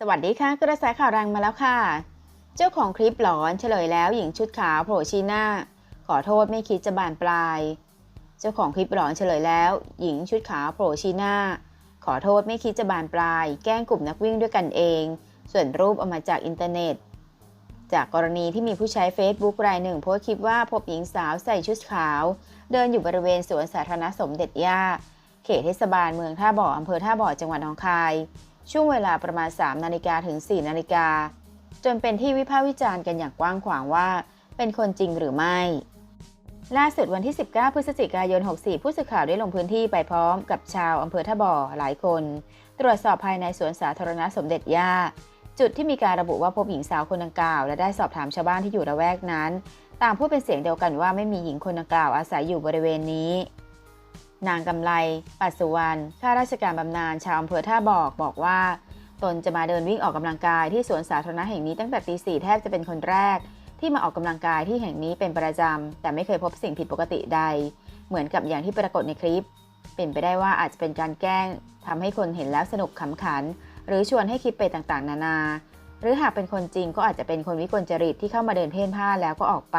สวัสดีค่ะ กระแสข่าวแรงมาแล้วค่ะ เจ้าของคลิปหลอนเฉลยแล้วหญิงชุดขาวโผล่ชี้หน้า ขอโทษไม่คิดจะบานปลาย เจ้าของคลิปหลอนเฉลยแล้ว หญิงชุดขาวโผล่ชี้หน้า ขอโทษไม่คิดจะบานปลาย แกล้งกลุ่มนักวิ่งด้วยกันเอง ส่วนรูปเอามาจากอินเทอร์เน็ต จากกรณีที่มีผู้ใช้ Facebook รายหนึ่งโพสต์คลิปว่าพบหญิงสาวใส่ชุดขาว เดินอยู่บริเวณสวนสาธารณะสมเด็จย่า เขตเทศบาลเมืองท่าบ่ออำเภอท่าบ่อจังหวัดหนองคาย ช่วงเวลาประมาณ 3 นาฬิกาถึง 4 นาฬิกา จนเป็นที่วิพากษ์วิจารณ์กันอย่างกว้างขวางว่า เป็นคนจริงหรือไม่ ล่าสุดวันที่ 19 พฤศจิกายน 64 ผู้สื่อข่าวได้ลงพื้นที่ไปพร้อมกับชาวอำเภอท่าบ่อหลายคน ตรวจสอบภายในสวนสาธารณะสมเด็จย่าจุดที่มีการระบุว่าพบหญิงสาวคนดังกล่าว และได้สอบถามชาวบ้านที่อยู่ระแวกนั้น ต่างพูดเป็นเสียงเดียวกันว่าไม่มีหญิงคนดังกล่าวอาศัยอยู่บริเวณนี้ นางกำไล ปัสสุวรรณ ข้าราชการบำนาญชาวอำเภอท่าบอกบอกว่า ตนจะมาเดินวิ่งออกกำลังกายที่สวนสาธารณะแห่งนี้ตั้งแต่ตีสี่แทบจะเป็นคนแรก ที่มาออกกำลังกายที่แห่งนี้เป็นประจำแต่ไม่เคยพบสิ่งผิดปกติใด เหมือนกับอย่างที่ปรากฏในคลิป เป็นไปได้ว่าอาจจะเป็นการแกล้งทำให้คนเห็นแล้วสนุกขำขัน หรือชวนให้คิดไปต่างๆ นานา หรือหากเป็นคนจริงก็อาจจะเป็นคนวิกลจริตที่เข้ามาเดินเพ่นพ่านแล้วก็ออกไป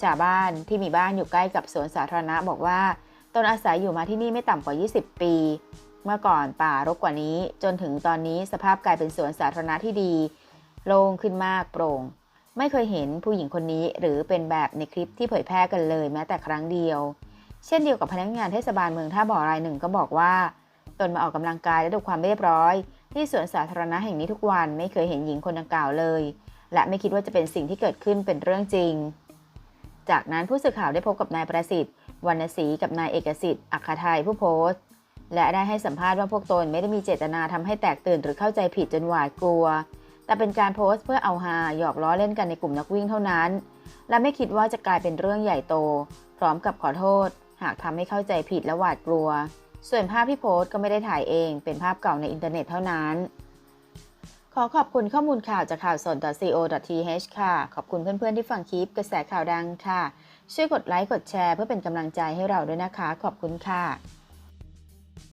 ชาวบ้านที่มีบ้านอยู่ใกล้กับสวนสาธารณะบอกว่า ตนอาศัยอยู่มาที่นี่ไม่ต่ำกว่า 20 ปี เมื่อก่อนป่ารกกว่านี้ จนถึงตอนนี้สภาพกลายเป็นสวนสาธารณะที่ดี โล่งขึ้นมากโปร่ง ไม่เคยเห็นผู้หญิงคนนี้หรือเป็นแบบในคลิปที่เผยแพร่กันเลยแม้แต่ครั้งเดียว เช่นเดียวกับพนักงานเทศบาลเมืองท่าบ่อรายหนึ่งก็บอกว่า ตนมาออกกำลังกายและดูความเรียบร้อย ที่สวนสาธารณะแห่งนี้ทุกวันไม่เคยเห็นหญิงคนดังกล่าวเลย และไม่คิดว่าจะเป็นสิ่งที่เกิดขึ้นเป็นเรื่องจริง จากนั้นผู้สื่อข่าวได้พบกับนายประสิทธิ์วรรณศรีกับนายเอกสิทธิ์อัคคไทยผู้โพสต์ และได้ให้สัมภาษณ์ว่าพวกตนไม่ได้มีเจตนาทำให้แตกตื่นหรือเข้าใจผิดจนหวาดกลัว แต่เป็นการโพสต์เพื่อเอาฮาหยอกล้อเล่นกันในกลุ่มนักวิ่งเท่านั้น และไม่คิดว่าจะกลายเป็นเรื่องใหญ่โต พร้อมกับขอโทษ หากทำให้เข้าใจผิดและหวาดกลัว ส่วนภาพที่โพสต์ก็ไม่ได้ถ่ายเอง เป็นภาพเก่าในอินเทอร์เน็ตเท่านั้น ขอขอบคุณข้อมูลข่าวจากข่าวสด .co.th ค่ะ ขอบคุณเพื่อนๆที่ฟังคลิปกระแสข่าวดังค่ะ ช่วยกดไลค์กดแชร์เพื่อเป็นกำลังใจให้เราด้วยนะคะ ขอบคุณค่ะ